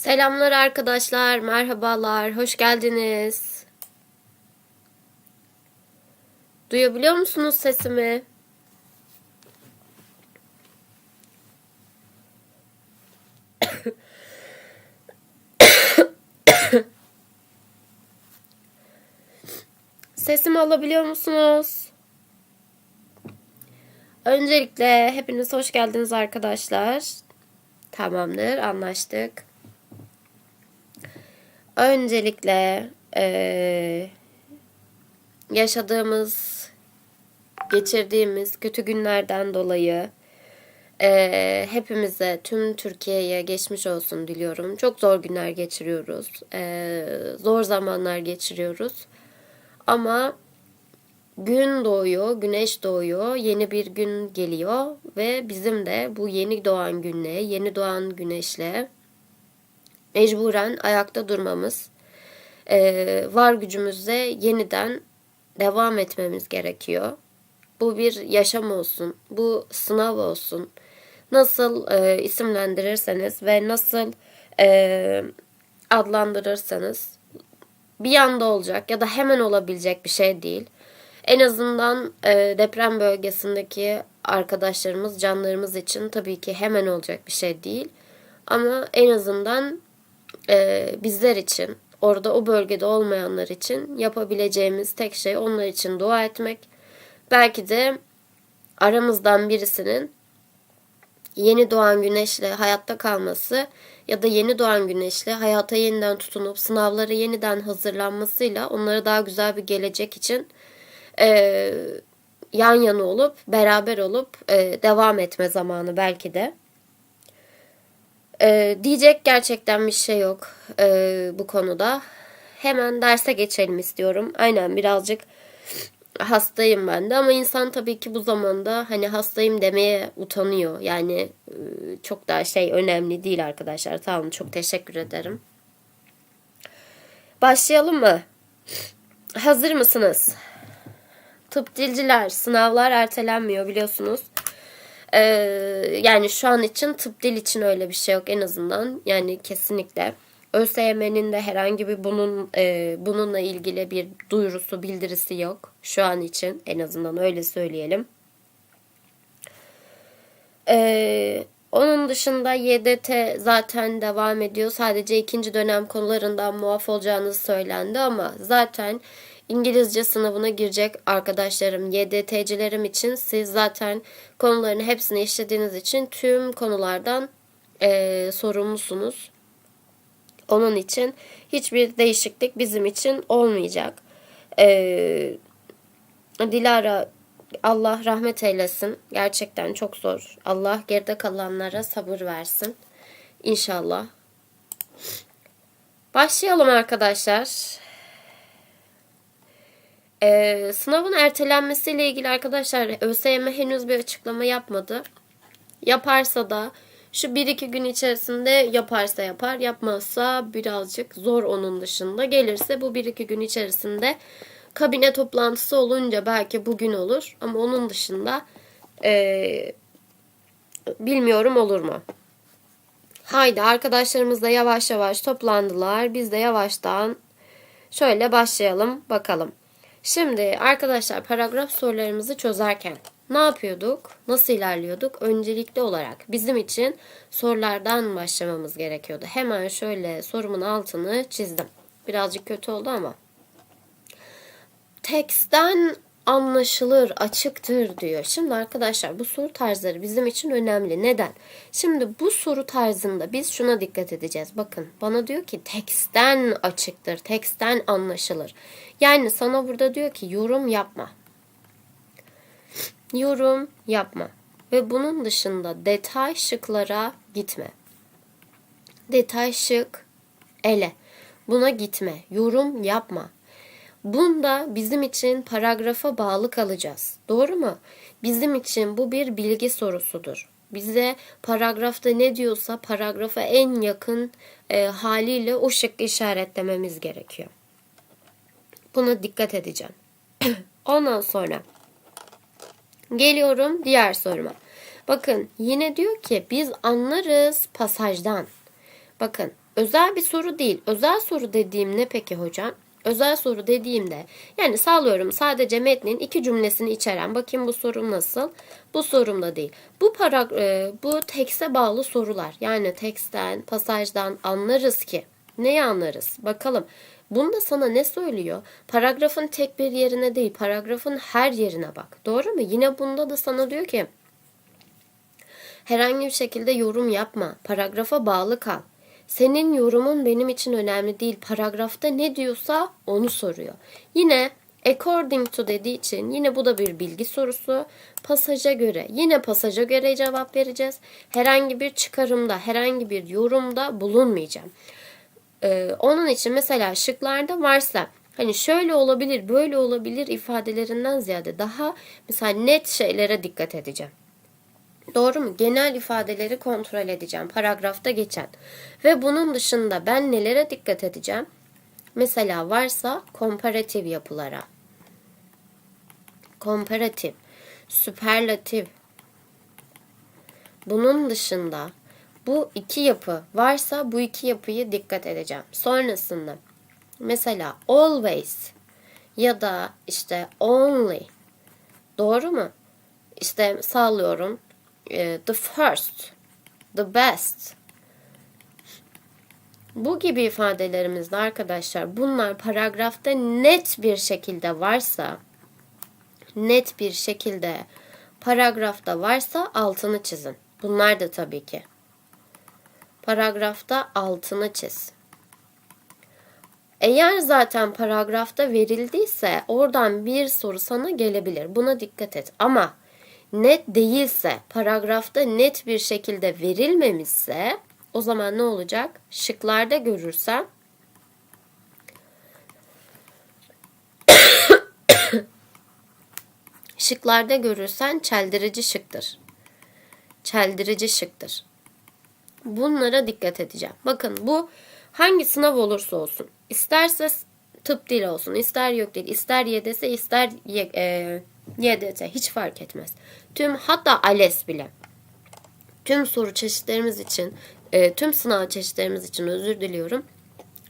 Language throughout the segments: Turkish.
Selamlar arkadaşlar, merhabalar, hoş geldiniz. Duyabiliyor musunuz sesimi? Sesimi alabiliyor musunuz? Öncelikle hepiniz hoş geldiniz arkadaşlar. Tamamdır, anlaştık. Öncelikle eee, yaşadığımız, geçirdiğimiz kötü günlerden dolayı eee, hepimize, tüm Türkiye'ye geçmiş olsun diliyorum. Çok zor günler geçiriyoruz. Eee, zor zamanlar geçiriyoruz. Ama gün doğuyor, güneş doğuyor, yeni bir gün geliyor ve bizim de bu yeni doğan günle, yeni doğan güneşle mecburen ayakta durmamız, eee, var gücümüzle yeniden devam etmemiz gerekiyor. Bu bir yaşam olsun, bu sınav olsun. Nasıl eee, isimlendirirseniz ve nasıl eee, adlandırırsanız bir anda olacak ya da hemen olabilecek bir şey değil. En azından e, deprem bölgesindeki arkadaşlarımız, canlarımız için tabii ki hemen olacak bir şey değil. Ama en azından e, bizler için, orada o bölgede olmayanlar için yapabileceğimiz tek şey onlar için dua etmek. Belki de aramızdan birisinin yeni doğan güneşle hayatta kalması ya da yeni doğan güneşle hayata yeniden tutunup sınavlara yeniden hazırlanmasıyla onlara daha güzel bir gelecek için e, yan yana olup beraber olup e, devam etme zamanı belki de. E, diyecek gerçekten bir şey yok e, bu konuda. Hemen derse geçelim istiyorum. Aynen birazcık hastayım ben de ama insan tabii ki bu zamanda hani hastayım demeye utanıyor. Yani e, çok daha şey önemli değil arkadaşlar. Tamam çok teşekkür ederim. Başlayalım mı? Hazır mısınız? Tıp dilciler sınavlar ertelenmiyor biliyorsunuz. Ee, yani şu an için tıp dil için öyle bir şey yok en azından. Yani kesinlikle. ÖSYM'nin de herhangi bir bunun e, bununla ilgili bir duyurusu, bildirisi yok. Şu an için en azından öyle söyleyelim. Ee, onun dışında YDT zaten devam ediyor. Sadece ikinci dönem konularından muaf olacağınız söylendi ama zaten İngilizce sınavına girecek arkadaşlarım, YDT'cilerim için siz zaten konuların hepsini işlediğiniz için tüm konulardan eee, sorumlusunuz. Onun için hiçbir değişiklik bizim için olmayacak. Eee, Dilara Allah rahmet eylesin. Gerçekten çok zor. Allah geride kalanlara sabır versin. İnşallah. Başlayalım arkadaşlar. Ee, sınavın ertelenmesiyle ilgili arkadaşlar ÖSYM henüz bir açıklama yapmadı. Yaparsa da şu 1-2 gün içerisinde yaparsa yapar, yapmazsa birazcık zor onun dışında. Gelirse bu 1-2 gün içerisinde kabine toplantısı olunca belki bugün olur. Ama onun dışında ee, bilmiyorum olur mu? Haydi arkadaşlarımız da yavaş yavaş toplandılar. Biz de yavaştan şöyle başlayalım bakalım. Şimdi arkadaşlar paragraf sorularımızı çözerken ne yapıyorduk? Nasıl ilerliyorduk? Öncelikli olarak bizim için sorulardan başlamamız gerekiyordu. Hemen şöyle sorumun altını çizdim. Birazcık kötü oldu ama. Teksten anlaşılır, açıktır diyor. Şimdi arkadaşlar bu soru tarzları bizim için önemli. Neden? Şimdi bu soru tarzında biz şuna dikkat edeceğiz. Bakın bana diyor ki teksten açıktır, teksten anlaşılır. Yani sana burada diyor ki yorum yapma. Yorum yapma. Ve bunun dışında detay şıklara gitme. Detay şık ele. Buna gitme. Yorum yapma. Bunda bizim için paragrafa bağlı kalacağız. Doğru mu? Bizim için bu bir bilgi sorusudur. Bize paragrafta ne diyorsa paragrafa en yakın e, haliyle o şıkkı işaretlememiz gerekiyor. Buna dikkat edeceğim. Ondan sonra geliyorum diğer soruma. Bakın yine diyor ki biz anlarız pasajdan. Bakın özel bir soru değil. Özel soru dediğim ne peki hocam? Özel soru dediğimde yani sağlıyorum sadece metnin iki cümlesini içeren bakayım bu sorum nasıl? Bu sorumda değil. Bu para, e, bu tekste bağlı sorular. Yani teksten, pasajdan anlarız ki. Neyi anlarız? Bakalım. Bunda sana ne söylüyor? Paragrafın tek bir yerine değil, paragrafın her yerine bak. Doğru mu? Yine bunda da sana diyor ki herhangi bir şekilde yorum yapma. Paragrafa bağlı kal. Senin yorumun benim için önemli değil. Paragrafta ne diyorsa onu soruyor. Yine according to dediği için yine bu da bir bilgi sorusu. Pasaja göre yine pasaja göre cevap vereceğiz. Herhangi bir çıkarımda, herhangi bir yorumda bulunmayacağım. Ee, onun için mesela şıklarda varsa hani şöyle olabilir, böyle olabilir ifadelerinden ziyade daha mesela net şeylere dikkat edeceğim. Doğru mu? Genel ifadeleri kontrol edeceğim. Paragrafta geçen. Ve bunun dışında ben nelere dikkat edeceğim? Mesela varsa komparatif yapılara. Komparatif, süperlatif. Bunun dışında bu iki yapı varsa bu iki yapıyı dikkat edeceğim. Sonrasında mesela always ya da işte only. Doğru mu? İşte sağlıyorum e, the first, the best. Bu gibi ifadelerimizde arkadaşlar bunlar paragrafta net bir şekilde varsa net bir şekilde paragrafta varsa altını çizin. Bunlar da tabii ki. Paragrafta altını çiz. Eğer zaten paragrafta verildiyse oradan bir soru sana gelebilir. Buna dikkat et. Ama net değilse, paragrafta net bir şekilde verilmemişse o zaman ne olacak? Şıklarda görürsen şıklarda görürsen çeldirici şıktır. Çeldirici şıktır. Bunlara dikkat edeceğim. Bakın bu hangi sınav olursa olsun. İsterse tıp dil olsun, ister yok değil, ister YDS, ister e, YDT hiç fark etmez. Tüm hatta ALES bile. Tüm soru çeşitlerimiz için, e, tüm sınav çeşitlerimiz için özür diliyorum.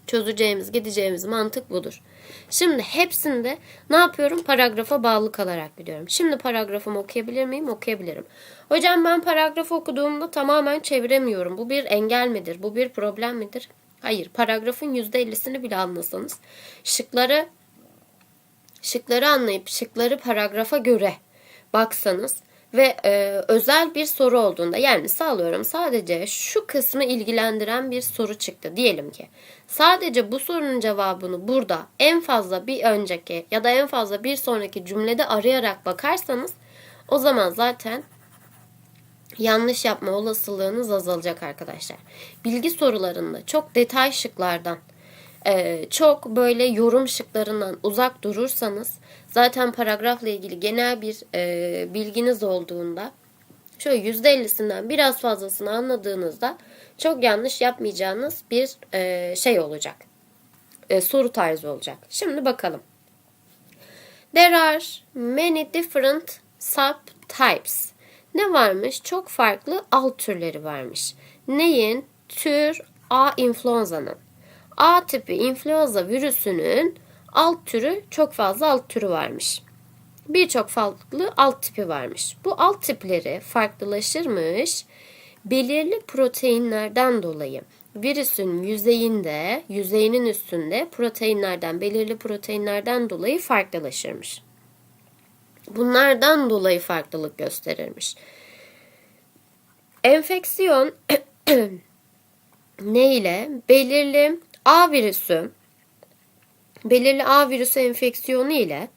Çözeceğimiz, gideceğimiz mantık budur. Şimdi hepsinde ne yapıyorum? Paragrafa bağlı kalarak gidiyorum. Şimdi paragrafımı okuyabilir miyim? Okuyabilirim. Hocam ben paragrafı okuduğumda tamamen çeviremiyorum. Bu bir engel midir? Bu bir problem midir? Hayır. Paragrafın %50'sini bile anlasanız şıkları şıkları anlayıp şıkları paragrafa göre baksanız ve e, özel bir soru olduğunda yani sağlıyorum sadece şu kısmı ilgilendiren bir soru çıktı diyelim ki. Sadece bu sorunun cevabını burada en fazla bir önceki ya da en fazla bir sonraki cümlede arayarak bakarsanız o zaman zaten yanlış yapma olasılığınız azalacak arkadaşlar. Bilgi sorularında çok detay şıklardan e, çok böyle yorum şıklarından uzak durursanız zaten paragrafla ilgili genel bir e, bilginiz olduğunda şöyle %50'sinden biraz fazlasını anladığınızda çok yanlış yapmayacağınız bir e, şey olacak. E, soru tarzı olacak. Şimdi bakalım. There are many different subtypes. Ne varmış? Çok farklı alt türleri varmış. Neyin? Tür A influenza'nın. A tipi influenza virüsünün alt türü çok fazla alt türü varmış. Birçok farklı alt tipi varmış. Bu alt tipleri farklılaşırmış belirli proteinlerden dolayı. Virüsün yüzeyinde, yüzeyinin üstünde proteinlerden, belirli proteinlerden dolayı farklılaşırmış. Bunlardan dolayı farklılık gösterirmiş. Enfeksiyon ne ile? Belirli A virüsü belirli A virüsü enfeksiyonu ile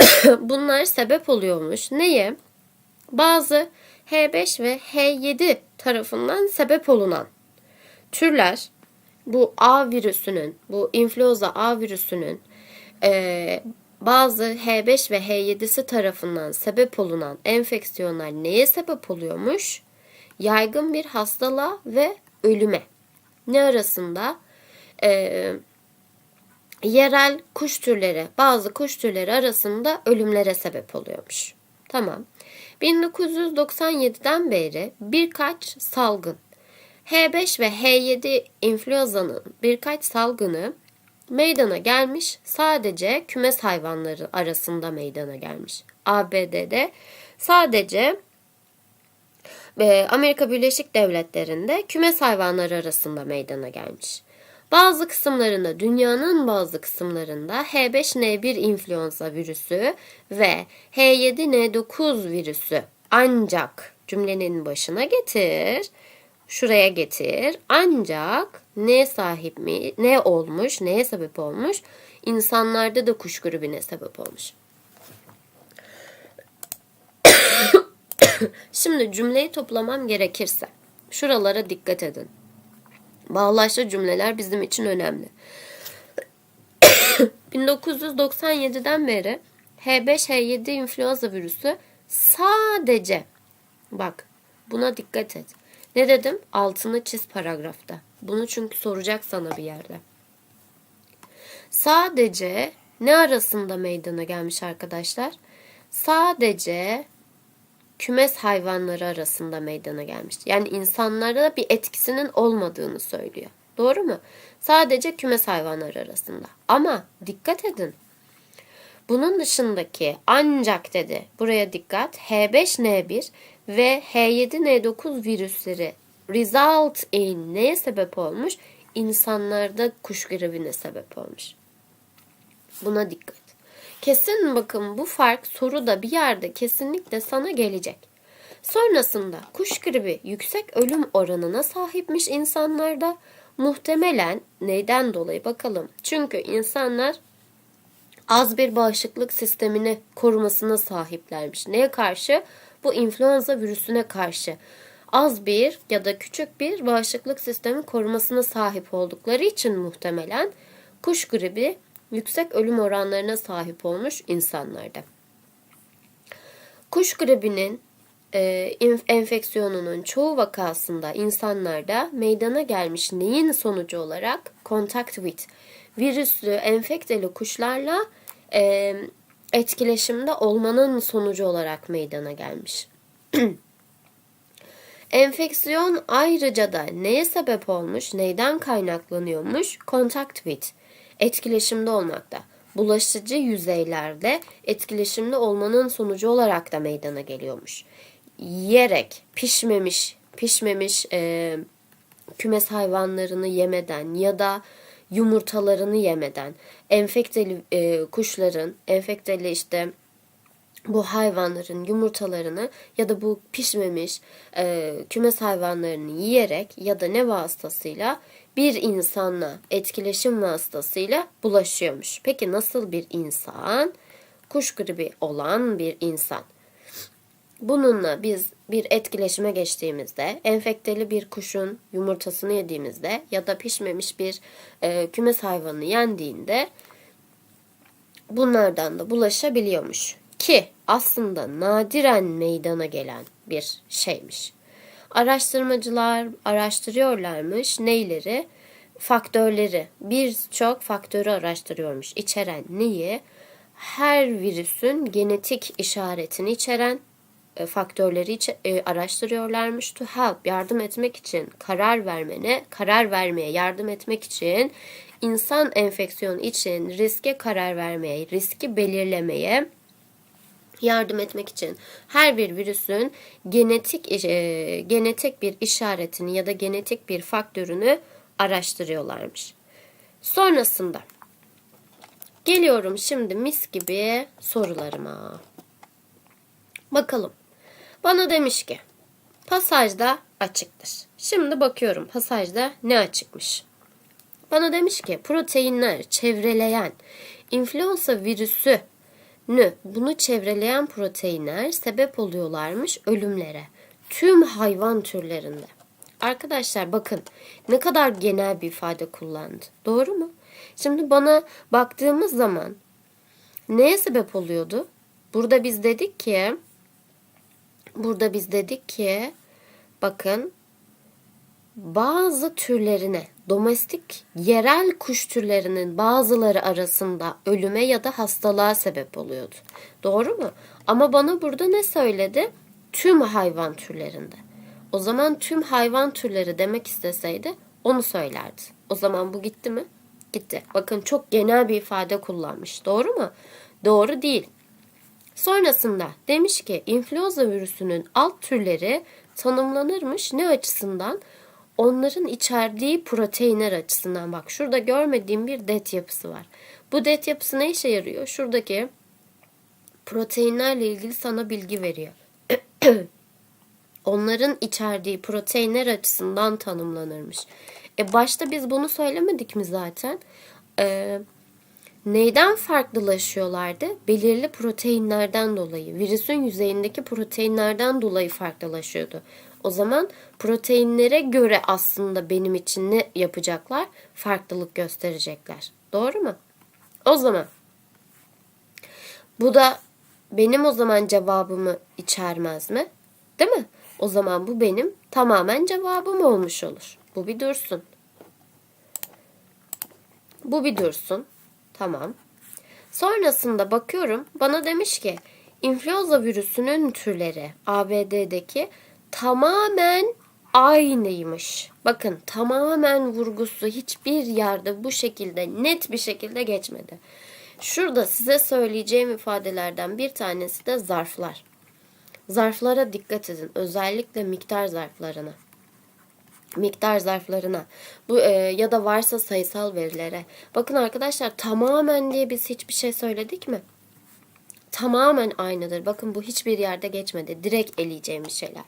bunlar sebep oluyormuş. Neye? Bazı H5 ve H7 tarafından sebep olunan türler bu A virüsünün, bu influenza A virüsünün e, bazı H5 ve H7'si tarafından sebep olunan enfeksiyonlar neye sebep oluyormuş? Yaygın bir hastalığa ve ölüme ne arasında? Ee, yerel kuş türleri, bazı kuş türleri arasında ölümlere sebep oluyormuş. Tamam. 1997'den beri birkaç salgın H5 ve H7 influenza'nın birkaç salgını meydana gelmiş sadece kümes hayvanları arasında meydana gelmiş. ABD'de sadece Amerika Birleşik Devletleri'nde kümes hayvanları arasında meydana gelmiş. Bazı kısımlarında, dünyanın bazı kısımlarında H5N1 influenza virüsü ve H7N9 virüsü ancak cümlenin başına getir, şuraya getir. Ancak ne sahip mi, ne olmuş, neye sebep olmuş? İnsanlarda da kuş gribine sebep olmuş. Şimdi cümleyi toplamam gerekirse şuralara dikkat edin. Bağlaçlı cümleler bizim için önemli. 1997'den beri H5H7 influenza virüsü sadece bak buna dikkat et. Ne dedim? Altını çiz paragrafta. Bunu çünkü soracak sana bir yerde. Sadece ne arasında meydana gelmiş arkadaşlar? Sadece kümes hayvanları arasında meydana gelmiş. Yani insanlara bir etkisinin olmadığını söylüyor. Doğru mu? Sadece kümes hayvanları arasında. Ama dikkat edin. Bunun dışındaki ancak dedi. Buraya dikkat. H5N1 ve H7N9 virüsleri result in neye sebep olmuş? İnsanlarda kuş gribine sebep olmuş. Buna dikkat. Kesin bakın bu fark soruda bir yerde kesinlikle sana gelecek. Sonrasında kuş gribi yüksek ölüm oranına sahipmiş insanlarda. Muhtemelen neyden dolayı bakalım. Çünkü insanlar az bir bağışıklık sistemini korumasına sahiplermiş. Neye karşı? Bu influenza virüsüne karşı. Az bir ya da küçük bir bağışıklık sistemi korumasına sahip oldukları için muhtemelen kuş gribi yüksek ölüm oranlarına sahip olmuş insanlarda. Kuş gribinin e, enfeksiyonunun çoğu vakasında insanlarda meydana gelmiş neyin sonucu olarak contact with virüslü enfekteli kuşlarla e, etkileşimde olmanın sonucu olarak meydana gelmiş. Enfeksiyon ayrıca da neye sebep olmuş, neyden kaynaklanıyormuş? Contact with etkileşimde olmakta. Bulaşıcı yüzeylerde etkileşimde olmanın sonucu olarak da meydana geliyormuş. Yiyerek pişmemiş, pişmemiş e, kümes hayvanlarını yemeden ya da yumurtalarını yemeden enfekteli e, kuşların, enfekteli işte bu hayvanların yumurtalarını ya da bu pişmemiş e, kümes hayvanlarını yiyerek ya da ne vasıtasıyla bir insanla etkileşim vasıtasıyla bulaşıyormuş. Peki nasıl bir insan? Kuş gribi olan bir insan. Bununla biz bir etkileşime geçtiğimizde, enfekteli bir kuşun yumurtasını yediğimizde ya da pişmemiş bir e, kümes hayvanı yendiğinde bunlardan da bulaşabiliyormuş. Ki aslında nadiren meydana gelen bir şeymiş. Araştırmacılar araştırıyorlarmış neyleri? Faktörleri. Birçok faktörü araştırıyormuş. İçeren neyi? Her virüsün genetik işaretini içeren e, faktörleri e, araştırıyorlarmış. To help yardım etmek için karar vermene, karar vermeye yardım etmek için insan enfeksiyon için riske karar vermeye, riski belirlemeye yardım etmek için her bir virüsün genetik e, genetik bir işaretini ya da genetik bir faktörünü araştırıyorlarmış. Sonrasında geliyorum şimdi mis gibi sorularıma. Bakalım. Bana demiş ki pasajda açıktır. Şimdi bakıyorum pasajda ne açıkmış. Bana demiş ki proteinler çevreleyen influenza virüsü nü bunu çevreleyen proteinler sebep oluyorlarmış ölümlere. Tüm hayvan türlerinde. Arkadaşlar bakın ne kadar genel bir ifade kullandı. Doğru mu? Şimdi bana baktığımız zaman neye sebep oluyordu? Burada biz dedik ki burada biz dedik ki bakın bazı türlerine, domestik yerel kuş türlerinin bazıları arasında ölüme ya da hastalığa sebep oluyordu. Doğru mu? Ama bana burada ne söyledi? Tüm hayvan türlerinde. O zaman tüm hayvan türleri demek isteseydi onu söylerdi. O zaman bu gitti mi? Gitti. Bakın çok genel bir ifade kullanmış. Doğru mu? Doğru değil. Sonrasında demiş ki influenza virüsünün alt türleri tanımlanırmış ne açısından? Onların içerdiği proteinler açısından. Bak şurada görmediğim bir det yapısı var. Bu det yapısı ne işe yarıyor? Şuradaki proteinlerle ilgili sana bilgi veriyor. Onların içerdiği proteinler açısından tanımlanırmış. E başta biz bunu söylemedik mi zaten? Ee, neyden farklılaşıyorlardı? Belirli proteinlerden dolayı. Virüsün yüzeyindeki proteinlerden dolayı farklılaşıyordu. O zaman proteinlere göre aslında benim için ne yapacaklar? Farklılık gösterecekler. Doğru mu? O zaman bu da benim o zaman cevabımı içermez mi? Değil mi? O zaman bu benim tamamen cevabım olmuş olur. Bu bir dursun. Bu bir dursun. Tamam. Sonrasında bakıyorum bana demiş ki influenza virüsünün türleri ABD'deki tamamen aynıymış. Bakın tamamen vurgusu hiçbir yerde bu şekilde net bir şekilde geçmedi. Şurada size söyleyeceğim ifadelerden bir tanesi de zarflar. Zarflara dikkat edin. Özellikle miktar zarflarına. Miktar zarflarına. Bu e, ya da varsa sayısal verilere. Bakın arkadaşlar tamamen diye biz hiçbir şey söyledik mi? Tamamen aynıdır. Bakın bu hiçbir yerde geçmedi. Direkt eleyeceğimiz şeyler.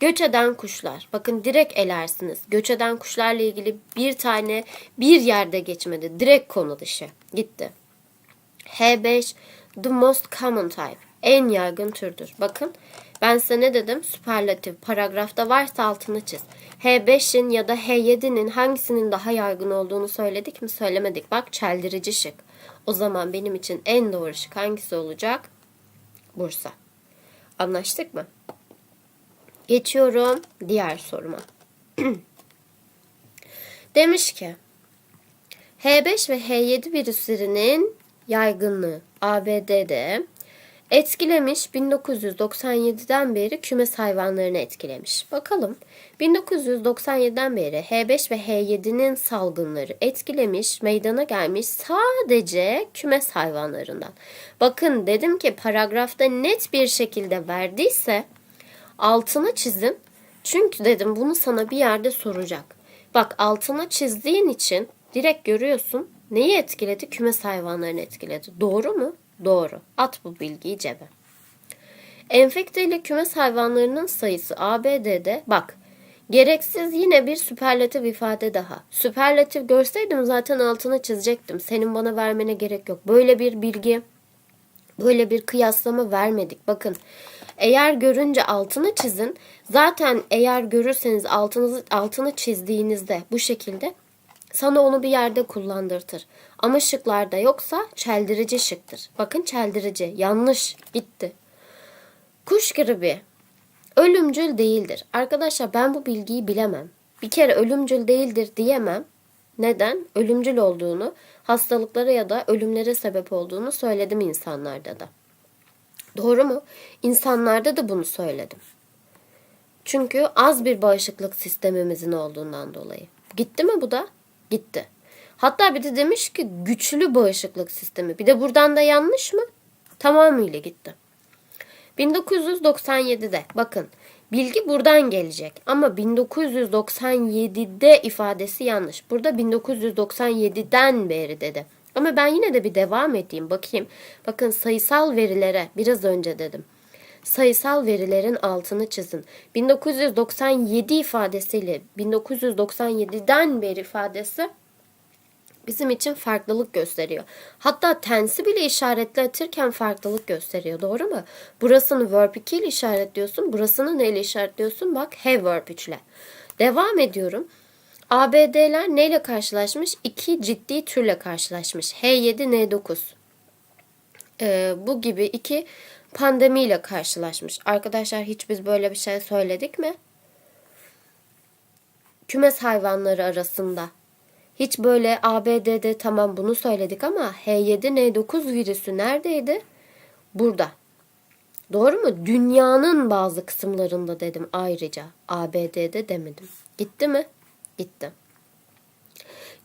Göç eden kuşlar. Bakın direkt elersiniz. Göç eden kuşlarla ilgili bir tane bir yerde geçmedi. Direkt konu dışı. Gitti. H5 the most common type. En yaygın türdür. Bakın ben size ne dedim? Süperlatif. Paragrafta varsa altını çiz. H5'in ya da H7'nin hangisinin daha yaygın olduğunu söyledik mi? Söylemedik. Bak çeldirici şık. O zaman benim için en doğru şık hangisi olacak? Bursa. Anlaştık mı? Geçiyorum diğer soruma. Demiş ki H5 ve H7 virüslerinin yaygınlığı ABD'de etkilemiş 1997'den beri kümes hayvanlarını etkilemiş. Bakalım 1997'den beri H5 ve H7'nin salgınları etkilemiş, meydana gelmiş sadece kümes hayvanlarından. Bakın dedim ki paragrafta net bir şekilde verdiyse altına çizin. Çünkü dedim bunu sana bir yerde soracak. Bak altına çizdiğin için direkt görüyorsun neyi etkiledi? Kümes hayvanlarını etkiledi. Doğru mu? Doğru. At bu bilgiyi cebe. Enfekte ile kümes hayvanlarının sayısı ABD'de bak gereksiz yine bir süperlatif ifade daha. Süperlatif görseydim zaten altına çizecektim. Senin bana vermene gerek yok. Böyle bir bilgi, böyle bir kıyaslama vermedik. Bakın eğer görünce altını çizin. Zaten eğer görürseniz altınızı, altını çizdiğinizde bu şekilde sana onu bir yerde kullandırtır. Ama şıklarda yoksa çeldirici şıktır. Bakın çeldirici. Yanlış. Gitti. Kuş gribi ölümcül değildir. Arkadaşlar ben bu bilgiyi bilemem. Bir kere ölümcül değildir diyemem. Neden? Ölümcül olduğunu, hastalıklara ya da ölümlere sebep olduğunu söyledim insanlarda da. Doğru mu? İnsanlarda da bunu söyledim. Çünkü az bir bağışıklık sistemimizin olduğundan dolayı. Gitti mi bu da? Gitti. Hatta bir de demiş ki güçlü bağışıklık sistemi. Bir de buradan da yanlış mı? Tamamıyla gitti. 1997'de bakın bilgi buradan gelecek ama 1997'de ifadesi yanlış. Burada 1997'den beri dedi. Ama ben yine de bir devam edeyim bakayım. Bakın sayısal verilere biraz önce dedim. Sayısal verilerin altını çizin. 1997 ifadesiyle 1997'den beri ifadesi bizim için farklılık gösteriyor. Hatta tensi bile işaretletirken farklılık gösteriyor. Doğru mu? Burasını verb 2 ile işaretliyorsun. Burasını neyle işaretliyorsun? Bak have verb 3 ile. Devam ediyorum. ABD'ler neyle karşılaşmış? İki ciddi türle karşılaşmış. H7, N9. Ee, bu gibi iki pandemiyle karşılaşmış. Arkadaşlar hiç biz böyle bir şey söyledik mi? Kümes hayvanları arasında. Hiç böyle ABD'de tamam bunu söyledik ama H7N9 virüsü neredeydi? Burada. Doğru mu? Dünyanın bazı kısımlarında dedim ayrıca. ABD'de demedim. Gitti mi? Gitti.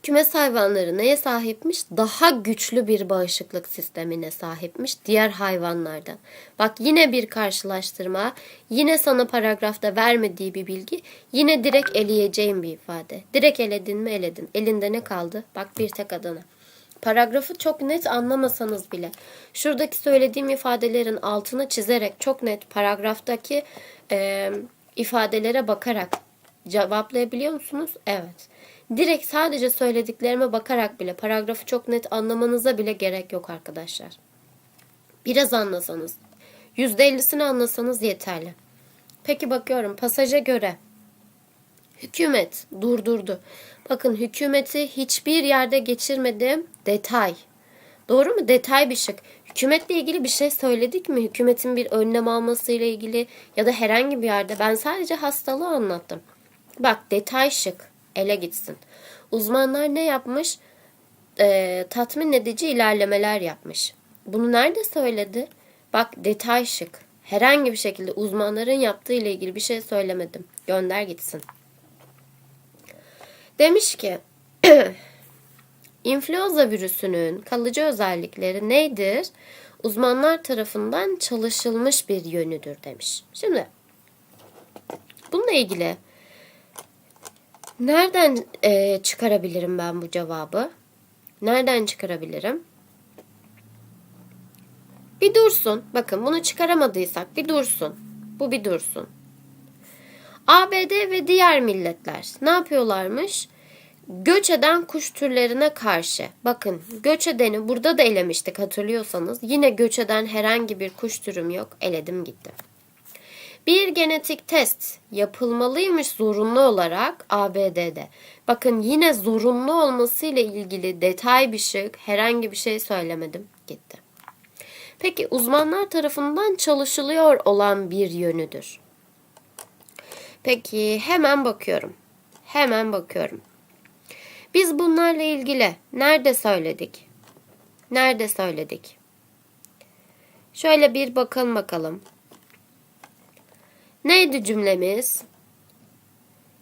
Kümes hayvanları neye sahipmiş? Daha güçlü bir bağışıklık sistemine sahipmiş diğer hayvanlardan. Bak yine bir karşılaştırma, yine sana paragrafta vermediği bir bilgi, yine direkt eleyeceğim bir ifade. Direkt eledin mi eledin. Elinde ne kaldı? Bak bir tek Adana. Paragrafı çok net anlamasanız bile şuradaki söylediğim ifadelerin altını çizerek çok net paragraftaki e, ifadelere bakarak cevaplayabiliyor musunuz? Evet. Direkt sadece söylediklerime bakarak bile paragrafı çok net anlamanıza bile gerek yok arkadaşlar. Biraz anlasanız, %50'sini anlasanız yeterli. Peki bakıyorum pasaja göre hükümet durdurdu. Bakın hükümeti hiçbir yerde geçirmedim. Detay. Doğru mu? Detay bir şık. Hükümetle ilgili bir şey söyledik mi? Hükümetin bir önlem almasıyla ilgili ya da herhangi bir yerde. Ben sadece hastalığı anlattım. Bak detay şık. Ele gitsin. Uzmanlar ne yapmış? Ee, tatmin edici ilerlemeler yapmış. Bunu nerede söyledi? Bak detay şık. Herhangi bir şekilde uzmanların yaptığı ile ilgili bir şey söylemedim. Gönder gitsin. Demiş ki influenza virüsünün kalıcı özellikleri nedir? Uzmanlar tarafından çalışılmış bir yönüdür demiş. Şimdi bununla ilgili nereden e, çıkarabilirim ben bu cevabı? Nereden çıkarabilirim? Bir dursun. Bakın bunu çıkaramadıysak bir dursun. Bu bir dursun. ABD ve diğer milletler ne yapıyorlarmış? Göç eden kuş türlerine karşı. Bakın göç edeni burada da elemiştik hatırlıyorsanız. Yine göç eden herhangi bir kuş türüm yok. Eledim gitti. Bir genetik test yapılmalıymış zorunlu olarak ABD'de. Bakın yine zorunlu olmasıyla ilgili detay bir şey, herhangi bir şey söylemedim. Gitti. Peki uzmanlar tarafından çalışılıyor olan bir yönüdür. Peki hemen bakıyorum. Hemen bakıyorum. Biz bunlarla ilgili nerede söyledik? Nerede söyledik? Şöyle bir bakalım bakalım. Neydi cümlemiz?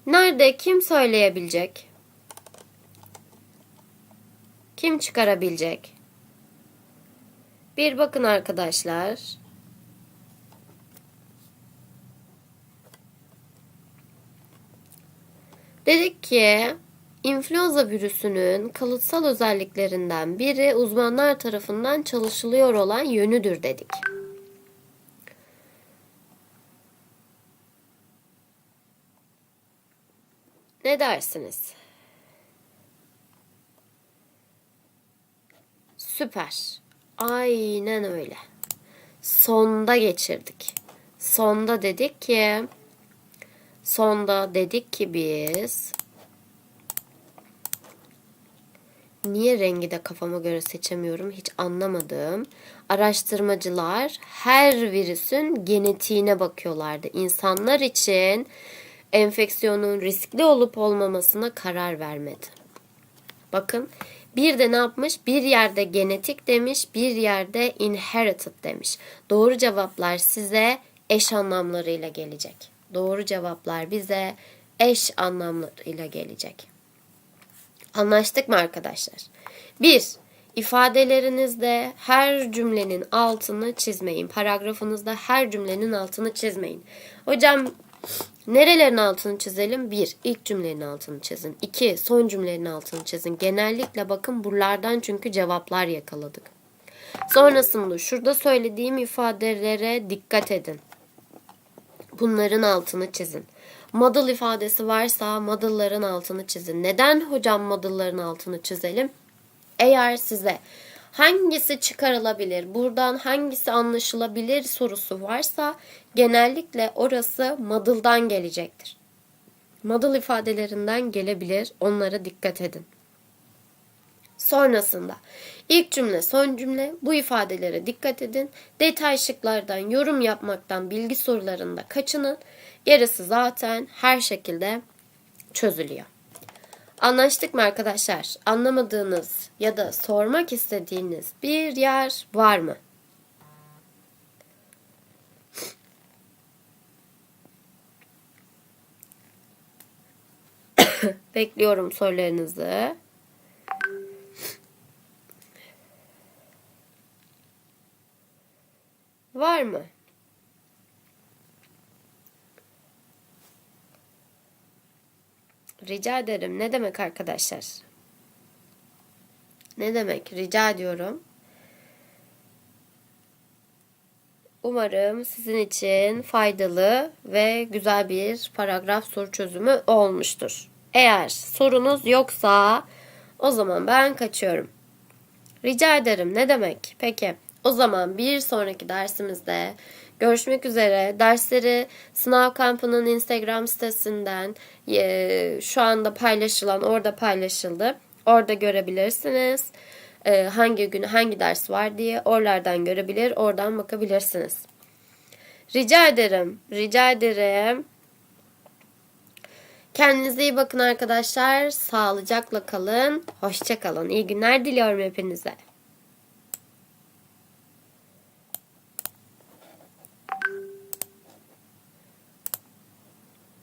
Nerede kim söyleyebilecek? Kim çıkarabilecek? Bir bakın arkadaşlar. Dedik ki influenza virüsünün kalıtsal özelliklerinden biri uzmanlar tarafından çalışılıyor olan yönüdür dedik. Ne dersiniz? Süper. Aynen öyle. Sonda geçirdik. Sonda dedik ki sonda dedik ki biz niye rengi de kafama göre seçemiyorum hiç anlamadım. Araştırmacılar her virüsün genetiğine bakıyorlardı. İnsanlar için enfeksiyonun riskli olup olmamasına karar vermedi. Bakın bir de ne yapmış? Bir yerde genetik demiş, bir yerde inherited demiş. Doğru cevaplar size eş anlamlarıyla gelecek. Doğru cevaplar bize eş anlamlarıyla gelecek. Anlaştık mı arkadaşlar? Bir, ifadelerinizde her cümlenin altını çizmeyin. Paragrafınızda her cümlenin altını çizmeyin. Hocam Nerelerin altını çizelim? Bir, ilk cümlenin altını çizin. İki, son cümlenin altını çizin. Genellikle bakın buralardan çünkü cevaplar yakaladık. Sonrasında şurada söylediğim ifadelere dikkat edin. Bunların altını çizin. Model ifadesi varsa model'ların altını çizin. Neden hocam model'ların altını çizelim? Eğer size hangisi çıkarılabilir, buradan hangisi anlaşılabilir sorusu varsa genellikle orası modal'dan gelecektir. Model ifadelerinden gelebilir. Onlara dikkat edin. Sonrasında ilk cümle, son cümle bu ifadelere dikkat edin. Detay şıklardan yorum yapmaktan bilgi sorularında kaçının. Yarısı zaten her şekilde çözülüyor. Anlaştık mı arkadaşlar? Anlamadığınız ya da sormak istediğiniz bir yer var mı? Bekliyorum sorularınızı. Var mı? Rica ederim. Ne demek arkadaşlar? Ne demek? Rica ediyorum. Umarım sizin için faydalı ve güzel bir paragraf soru çözümü olmuştur. Eğer sorunuz yoksa o zaman ben kaçıyorum. Rica ederim. Ne demek? Peki. O zaman bir sonraki dersimizde görüşmek üzere. Dersleri Sınav Kampı'nın Instagram sitesinden e, şu anda paylaşılan, orada paylaşıldı. Orada görebilirsiniz. E, hangi gün hangi ders var diye oralardan görebilir, oradan bakabilirsiniz. Rica ederim. Rica ederim. Kendinize iyi bakın arkadaşlar. Sağlıcakla kalın. Hoşça kalın. İyi günler diliyorum hepinize.